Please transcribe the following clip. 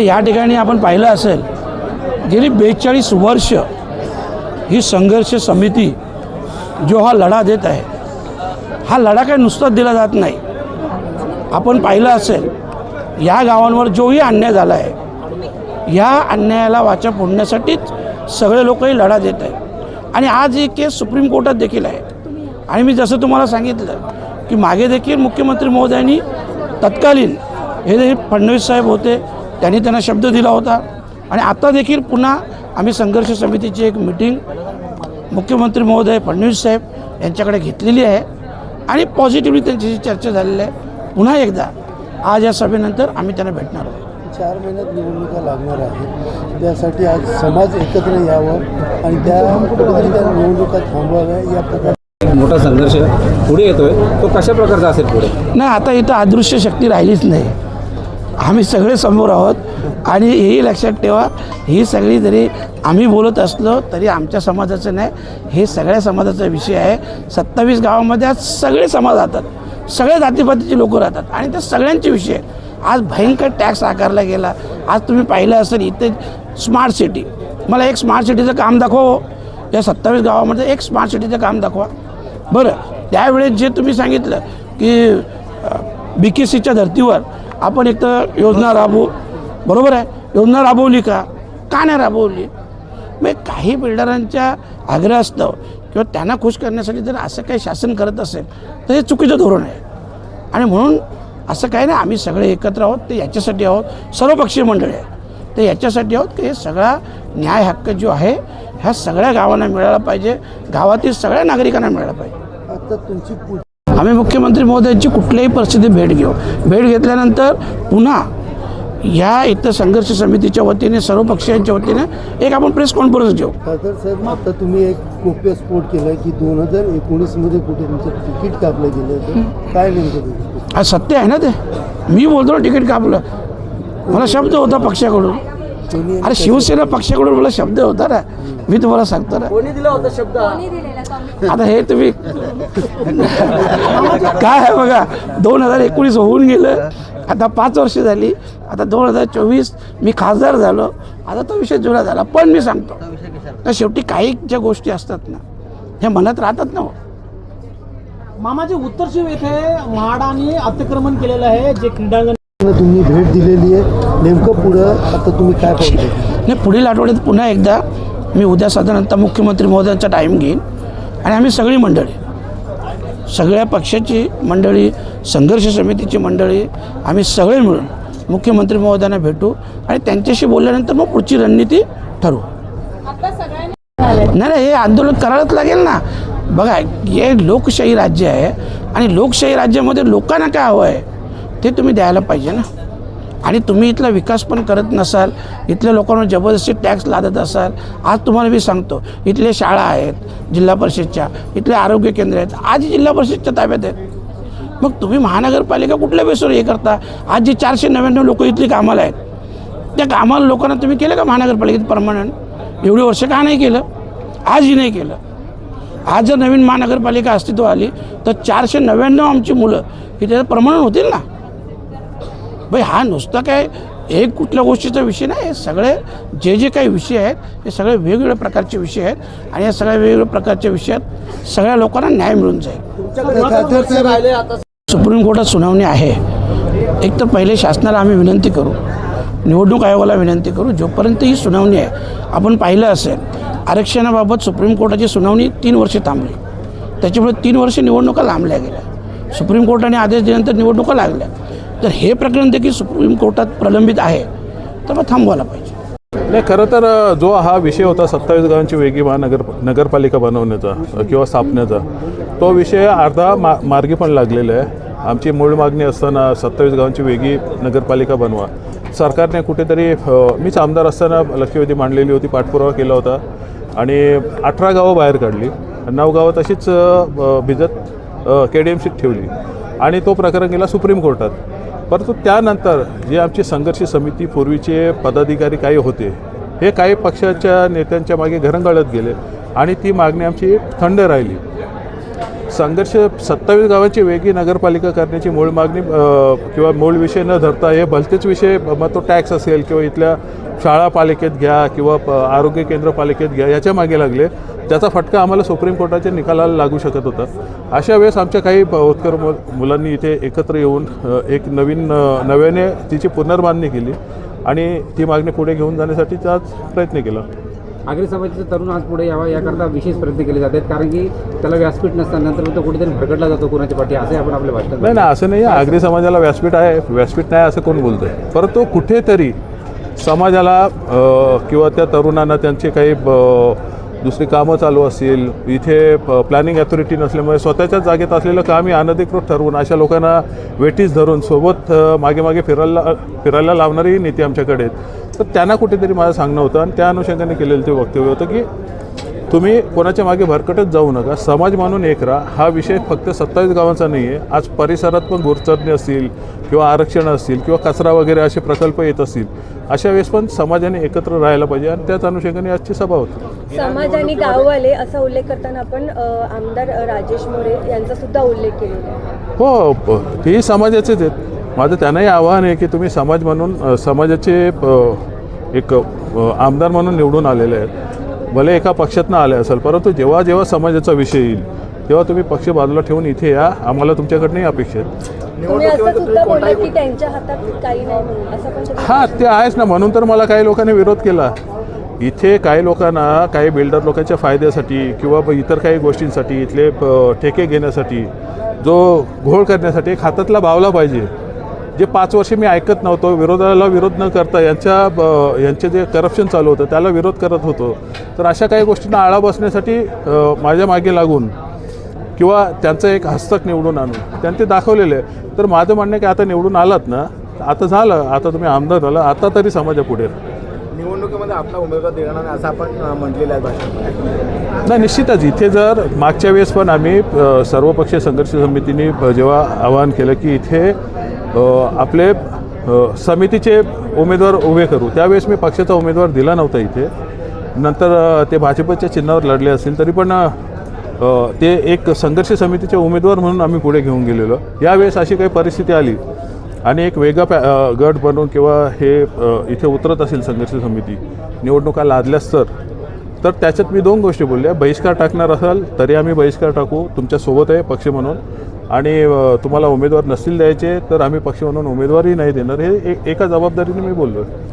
आणि या ठिकाणी आपण पाहिलं असेल गेली बेचाळीस वर्ष ही संघर्ष समिती जो हा लढा देत आहे हा लढा काही नुसताच दिला जात नाही. आपण पाहिलं असेल या गावांवर जोही अन्याय झाला आहे. या अन्यायाला वाचा फोडण्यासाठीच सगळे लोकही लढा देत आहेत. आणि आज ही केस सुप्रीम कोर्टात देखील आहे. आणि मी जसं तुम्हाला सांगितलं की मागे देखील मुख्यमंत्री महोदयांनी तत्कालीन हे जे फडणवीस साहेब होते त्यांनी त्यांना शब्द दिला होता. आणि आता देखील पुन्हा आम्ही संघर्ष समितीची एक मिटिंग मुख्यमंत्री महोदय फडणवीस साहेब यांच्याकडे घेतलेली आहे. आणि पॉझिटिव्हली त्यांच्याशी चर्चा झालेली आहे. पुन्हा एकदा आज या सभेनंतर आम्ही त्यांना भेटणार आहोत. चार महिन्यात निवडणुका लागणार आहेत. त्यासाठी आज समाज एकत्र यावं आणि त्या कुठेतरी त्या निवडणुका थांबवाव्या या प्रकारे मोठा संघर्ष पुढे येतोय. तो कशा प्रकारचा असेल पुढे? नाही आता इथं अदृश्य शक्ती राहिलीच नाही. आम्ही सगळे समोर आहोत. आणि हेही लक्षात ठेवा ही सगळी जरी आम्ही बोलत असलो तरी आमच्या समाजाचं नाही. हे सगळ्या समाजाचा विषय आहे. सत्तावीस गावामध्ये आज सगळे समाज राहतात. सगळ्या जातीपातीचे लोक राहतात. आणि त्या सगळ्यांचे विषय आज भयंकर टॅक्स आकारला गेला. आज तुम्ही पाहिलं असेल इथे स्मार्ट सिटी. मला एक स्मार्ट सिटीचं काम दाखवा हो. या सत्तावीस गावामध्ये एक स्मार्ट सिटीचं काम दाखवा. बरं त्यावेळेस जे तुम्ही सांगितलं की बी के सीच्या धर्तीवर आपण एक तर योजना राबवू. बरोबर आहे? योजना राबवली का? का नाही राबवली? मग काही बिल्डरांच्या आग्रहास्तव किंवा त्यांना खुश करण्यासाठी जर असं काही शासन करत असेल तर हे चुकीचं धोरण आहे. आणि म्हणून असं काही नाही आम्ही सगळे एकत्र आहोत ते याच्यासाठी आहोत. सर्वपक्षीय मंडळी आहे ते याच्यासाठी आहोत की हे सगळा न्याय हक्क जो आहे ह्या सगळ्या गावांना मिळाला पाहिजे. गावातील सगळ्या नागरिकांना मिळाला पाहिजे. आता तुमची आम्ही मुख्यमंत्री महोदयांची कुठल्याही परिस्थिती भेट घेऊ. भेट घेतल्यानंतर पुन्हा या इथं संघर्ष समितीच्या वतीने सर्व पक्षांच्या वतीने एक आपण प्रेस कॉन्फरन्स घेऊ. खासदार साहेब आता तुम्ही एक गोप्य स्फोट केला की दोन हजार एकोणीसमध्ये कुठे तुमचं तिकीट कापलं गेलं काय नेमकं? आज सत्य आहे ना ते? मी बोलतो ना तिकीट कापलं. मला शब्द होता पक्षाकडून. अरे शिवसेना पक्षाकडून मला शब्द होता ना. मी तुम्हाला सांगतो ना. आता हे तुम्ही काय आहे बघा दोन हजार एकोणीस होऊन गेलं. आता पाच वर्ष झाली. आता दोन हजार चोवीस मी खासदार झालो. आता तो विषय जुना झाला. पण मी सांगतो तर शेवटी काही ज्या गोष्टी असतात ना ह्या मनात राहतात ना हो. मामाचे उत्तरशिव येथे म्हाडाने अतिक्रमण केलेलं आहे जे क्रीडांगण तुम्ही भेट दिलेली आहे. नेमकं पुढं आता तुम्ही काय पाहिजे नाही पुढील आठवड्यात पुन्हा एकदा मी उद्या साधारणतः मुख्यमंत्री महोदयांचा टाईम घेईन आणि आम्ही सगळी मंडळी सगळ्या पक्षाची मंडळी संघर्ष समितीची मंडळी आम्ही सगळे मिळून मुख्यमंत्री महोदयांना भेटू आणि त्यांच्याशी बोलल्यानंतर मग पुढची रणनीती ठरवू. नाही नाही हे आंदोलन करायलाच लागेल ना. बघा हे लोकशाही राज्य आहे आणि लोकशाही राज्यामध्ये लोकांना काय हवं आहे? ते तुम्ही द्यायला पाहिजे ना. आणि तुम्ही इथला विकास पण करत नसाल इथल्या लोकांवर जबरदस्ती टॅक्स लादत असाल आज तुम्हाला मी सांगतो इथल्या शाळा आहेत जिल्हा परिषदच्या इथले आरोग्य केंद्र आहेत आज जिल्हा परिषदच्या ताब्यात आहेत. मग तुम्ही महानगरपालिका कुठल्या बेसवर हे करता? आज जी चारशे नव्याण्णव लोक इथली कामाला आहेत त्या कामाला लोकांना तुम्ही केलं का महानगरपालिकेत परमनंट? एवढी वर्ष का नाही केलं? आजही नाही केलं. आज जर नवीन महानगरपालिका अस्तित्व आली तर चारशे नव्याण्णव आमची मुलं इथे परमनंट होतील ना? भाई हा नुसता काय एक कुठल्या गोष्टीचा विषय नाही. हे सगळे जे जे काही विषय आहेत हे सगळे वेगवेगळ्या प्रकारचे विषय आहेत आणि या सगळ्या वेगवेगळ्या प्रकारच्या विषयात सगळ्या लोकांना न्याय मिळून जाईल. सुप्रीम कोर्टात सुनावणी आहे. एक तर पहिले शासनाला आम्ही विनंती करू निवडणूक आयोगाला विनंती करू जोपर्यंत ही सुनावणी आहे आपण पाहिलं असेल आरक्षणाबाबत सुप्रीम कोर्टाची सुनावणी तीन वर्षे थांबली. त्याच्यामुळे तीन वर्ष निवडणुका लांबल्या गेल्या. सुप्रीम कोर्टाने आदेश दिल्यानंतर निवडणुका लागल्या. तर हे प्रकरण देखील सुप्रीम कोर्टात प्रलंबित आहे. तर मग थांबवायला पाहिजे. नाही खरं तर जो हा विषय होता सत्तावीस गावांची वेगळी महानगर नगरपालिका बनवण्याचा किंवा स्थापण्याचा तो विषय अर्धा मा मार्गी पण लागलेला आहे. आमची मूळ मागणी असताना सत्तावीस गावांची वेगळी नगरपालिका बनवा. सरकारने कुठेतरी मीच आमदार असताना लक्षवेधी मांडलेली होती पाठपुरावा केला होता आणि अठरा गावं बाहेर काढली. नऊ गावं तशीच भिजत के डी एम सीत ठेवली. आणि तो प्रकरण गेला सुप्रीम कोर्टात. परंतु त्यानंतर जे आमची संघर्ष समिती पूर्वीचे पदाधिकारी काही होते हे काही पक्षाच्या नेत्यांच्या मागे घरंगळत गेले आणि ती मागणी आमची थंड राहिली. संघर्ष सत्तावीस गावांची वेगळी नगरपालिका करण्याची मूळ मागणी किंवा मूळ विषय न धरता हे भलतेच विषय मग तो टॅक्स असेल किंवा इथल्या शाळा पालिकेत घ्या किंवा प- आरोग्य केंद्र पालिकेत घ्या याच्या मागे लागले. त्याचा फटका आम्हाला सुप्रीम कोर्टाच्या निकालाला लागू शकत होता. अशा वेळेस आमच्या काही प- होतकर मु मुलांनी इथे एकत्र येऊन एक नवीन नव्याने तिची पुनर्बांधणी केली आणि ती मागणी पुढे घेऊन जाण्यासाठी त्याच प्रयत्न केला. आगरी समाजाचा तरुण आज पुढे यावा याकरता विशेष प्रयत्न केले जातात. कारण की त्याला व्यासपीठ नसताना तो कुठेतरी भरकडला जातो कोणाच्या पाठी असे आपण आपल्या भाषणात नाही ना असं नाही. आगरी समाजाला व्यासपीठ आहे. व्यासपीठ नाही असं कोण बोलतंय? परंतु कुठेतरी समाजाला किंवा त्या तरुणांना त्यांचे काही ब- दुसरी कामं चालू असतील. इथे प्लॅनिंग ॲथॉरिटी नसल्यामुळे स्वतःच्याच जागेत असलेलं काम ही अनधिकृत ठरवून अशा लोकांना वेटीस धरून सोबत मागे मागे फिरायला फिरायला लावणारी नीती आमच्याकडे आहेत तर त्यांना कुठेतरी माझं सांगणं होतं आणि त्या अनुषंगाने केलेलं ते वक्तव्य होतं की तुम्ही कोणाच्या मागे भरकटच जाऊ नका. समाज म्हणून एक राहा. हा विषय फक्त सत्तावीस गावांचा नाही आहे आज परिसरात पण गुरचरणी असतील किंवा आरक्षण असतील किंवा कचरा वगैरे असे प्रकल्प येत असतील अशा वेळेस पण समाजाने एकत्र राहायला पाहिजे आणि त्याच अनुषंगाने आजची सभा होती. समाज आणि गाववाले असा उल्लेख करताना आपण आमदार राजेश मोरे यांचा सुद्धा उल्लेख केलेला हो प- तेही समाजाचेच आहेत. माझं त्यांनाही आव्हान आहे की तुम्ही समाज म्हणून समाजाचे एक आमदार म्हणून निवडून आलेले आहेत. भले एका पक्षातनं आले असेल परंतु जेव्हा जेव्हा समाजाचा विषय येईल तेव्हा तुम्ही पक्ष बाजूला ठेवून इथे या. आम्हाला तुमच्याकडनंही अपेक्षा आहेत तुम्ही असं सुद्धा बोलला की त्यांच्या हातात काही नाही म्हणून. असं पण तुम्ही- हां ते आहेच ना. म्हणून तर मला काही लोकांनी विरोध केला. इथे काही लोकांना काही बिल्डर लोकांच्या फायद्यासाठी किंवा इतर काही गोष्टींसाठी इथले ठेके घेण्यासाठी जो घोळ करण्यासाठी एक हातातला बावला पाहिजे. जे पाच वर्ष मी ऐकत नव्हतो विरोधाला विरोध न करता यांच्या यांचे जे करप्शन चालू होतं त्याला विरोध करत होतो. तर अशा काही गोष्टींना आळा बसण्यासाठी माझ्या मागे लागून किंवा त्यांचं एक हस्तक निवडून आणून त्यांनी ते दाखवलेलं आहे. तर माझं म्हणणं आहे की आता निवडून आलात ना आता झालं आता तुम्ही आमदार झाला आता तरी समाजापुढे. निवडणुकीमध्ये आपला उमेदवार देणार नाही असं आपण म्हटलेलं आहे नाही निश्चितच. इथे जर मागच्या वेळेस पण आम्ही सर्वपक्षीय संघर्ष समितीने जेव्हा आवाहन केलं की इथे आपले समितीचे उमेदवार उभे करू. त्यावेळेस मी पक्षाचा उमेदवार दिला नव्हता इथे. नंतर ते भाजपच्या चिन्हावर लढले असतील तरी पण ते एक संघर्ष समितीचे उमेदवार म्हणून आम्ही पुढे घेऊन गेलेलो. यावेळेस अशी काही परिस्थिती आली आणि एक वेगळा पॅ गट बनवून किंवा हे इथे उतरत असेल संघर्ष समिती निवडणुका लादल्यास तर तर त्याच्यात मी दोन गोष्टी बोलल्या. बहिष्कार टाकणार असाल तरी आम्ही बहिष्कार टाकू. तुमच्यासोबत आहे पक्ष म्हणून. आणि तुम्हाला उमेदवार नसतील द्यायचे तर आम्ही पक्ष म्हणून उमेदवारही नाही देणार. हे एका जबाबदारीने मी बोललो